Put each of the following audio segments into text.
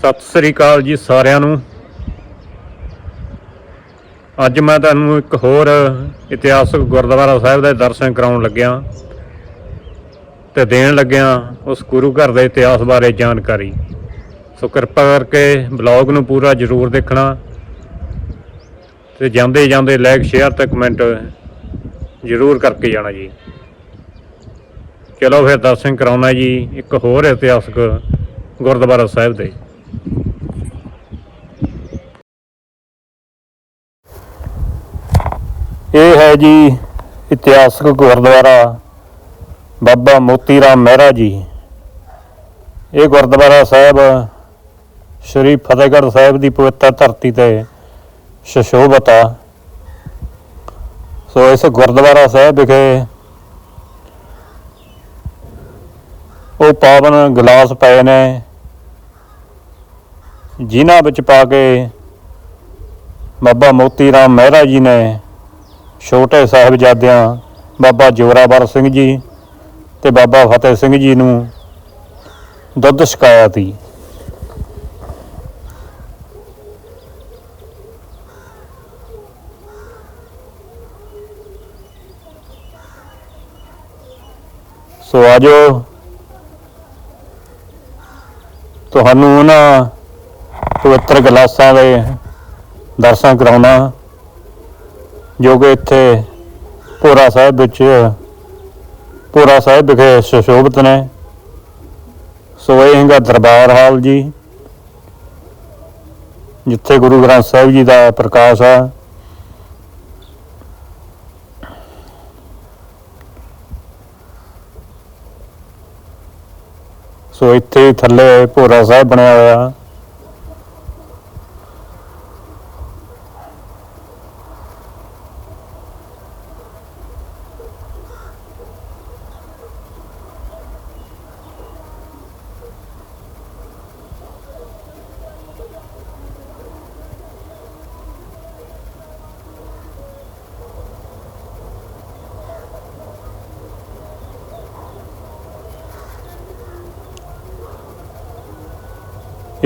ਸਤਿ ਸ੍ਰੀ ਅਕਾਲ ਜੀ ਸਾਰਿਆਂ ਨੂੰ। ਅੱਜ ਮੈਂ ਤੁਹਾਨੂੰ ਇੱਕ ਹੋਰ ਇਤਿਹਾਸਕ ਗੁਰਦੁਆਰਾ ਸਾਹਿਬ ਦੇ ਦਰਸ਼ਨ ਕਰਾਉਣ ਲੱਗਿਆ ਤੇ ਦੇਣ ਲੱਗਿਆ ਉਸ ਗੁਰੂ ਘਰ ਦੇ ਇਤਿਹਾਸ ਬਾਰੇ ਜਾਣਕਾਰੀ। ਸੋ ਕਿਰਪਾ ਕਰਕੇ ਬਲੌਗ ਨੂੰ ਪੂਰਾ ਜ਼ਰੂਰ ਦੇਖਣਾ ਤੇ ਜਾਂਦੇ ਜਾਂਦੇ ਲਾਈਕ, ਸ਼ੇਅਰ ਤੇ ਕਮੈਂਟ ਜ਼ਰੂਰ ਕਰਕੇ ਜਾਣਾ ਜੀ। ਚਲੋ ਫਿਰ ਦਰਸ਼ਨ ਕਰਾਉਣਾ ਜੀ ਇੱਕ ਹੋਰ ਇਤਿਹਾਸਕ ਗੁਰਦੁਆਰਾ ਸਾਹਿਬ ਦੇ। ਇਹ ਹੈ ਜੀ ਇਤਿਹਾਸਕ ਗੁਰਦੁਆਰਾ ਬਾਬਾ ਮੋਤੀ ਰਾਮ ਮਹਿਰਾ ਜੀ। ਇਹ ਗੁਰਦੁਆਰਾ ਸਾਹਿਬ ਸ਼੍ਰੀ ਫਤਿਹਗੜ੍ਹ ਸਾਹਿਬ ਦੀ ਪਵਿੱਤਰ ਧਰਤੀ ਤੇ ਸ਼ਸ਼ੋਭਤ ਆ। ਸੋ ਇਸ ਗੁਰਦੁਆਰਾ ਸਾਹਿਬ ਵਿਖੇ ਉਹ ਪਾਵਨ ਗਲਾਸ ਪਏ ਨੇ, ਜਿਨ੍ਹਾਂ ਵਿੱਚ ਪਾ ਕੇ ਬਾਬਾ ਮੋਤੀ ਰਾਮ ਮਹਿਰਾ ਜੀ ਨੇ ਛੋਟੇ ਸਾਹਿਬਜ਼ਾਦਿਆਂ ਬਾਬਾ ਜੋਰਾਵਰ ਸਿੰਘ ਜੀ ਤੇ ਬਾਬਾ ਫਤਿਹ ਸਿੰਘ ਜੀ ਨੂੰ ਦੁੱਧ ਛਕਾਇਆ ਸੀ। ਸੋ ਆਜੋ। ਤੁਹਾਨੂੰ ਉਹਨਾਂ ਪਵਿੱਤਰ ਗਲਾਸਾਂ ਦੇ ਦਰਸ਼ਨ ਕਰਾਉਣਾ। ਜੋ ਕਿ ਇੱਥੇ ਭੋਰਾ ਸਾਹਿਬ ਵਿੱਚ, ਭੋਰਾ ਸਾਹਿਬ ਵਿਖੇ ਸੁਸ਼ੋਭਿਤ ਨੇ। ਸੋ ਇਹ ਹੈਗਾ ਦਰਬਾਰ ਹਾਲ ਜੀ, ਜਿੱਥੇ ਗੁਰੂ ਗ੍ਰੰਥ ਸਾਹਿਬ ਜੀ ਦਾ ਪ੍ਰਕਾਸ਼ ਆ। ਸੋ ਇੱਥੇ ਥੱਲੇ ਭੋਰਾ ਸਾਹਿਬ ਬਣਿਆ ਹੋਇਆ।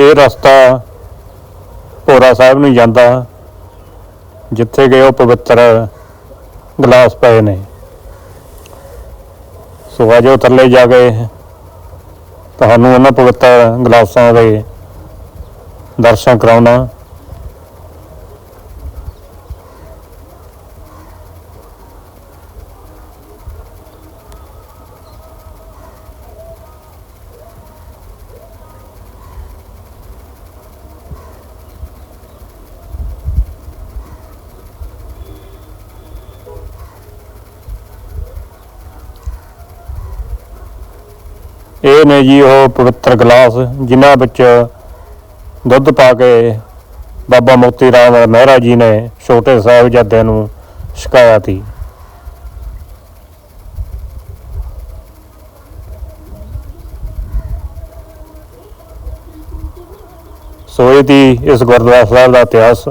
ਇਹ ਰਸਤਾ ਭੋਰਾ ਸਾਹਿਬ ਨੂੰ ਜਾਂਦਾ, ਜਿੱਥੇ ਕਿ ਉਹ ਪਵਿੱਤਰ ਗਲਾਸ ਪਏ ਨੇ। ਸੋ ਆਜੋ ਥੱਲੇ ਜਾ ਕੇ ਤੁਹਾਨੂੰ ਉਹਨਾਂ ਪਵਿੱਤਰ ਗਲਾਸਾਂ ਦੇ ਦਰਸ਼ਨ ਕਰਾਉਣਾ। ਇਹ ਨੇ ਜੀ ਉਹ ਪਵਿੱਤਰ ਗਲਾਸ ਜਿਨ੍ਹਾਂ ਵਿੱਚ ਦੁੱਧ ਪਾ ਕੇ ਬਾਬਾ ਮੋਤੀ ਰਾਮ ਮਹਿਰਾ ਜੀ ਨੇ ਛੋਟੇ ਸਾਹਿਬਜ਼ਾਦਿਆਂ ਨੂੰ ਛਕਾਇਆ ਸੀ। ਸੋਏ ਇਹ ਦੀ ਇਸ ਗੁਰਦੁਆਰਾ ਸਾਹਿਬ ਦਾ ਇਤਿਹਾਸ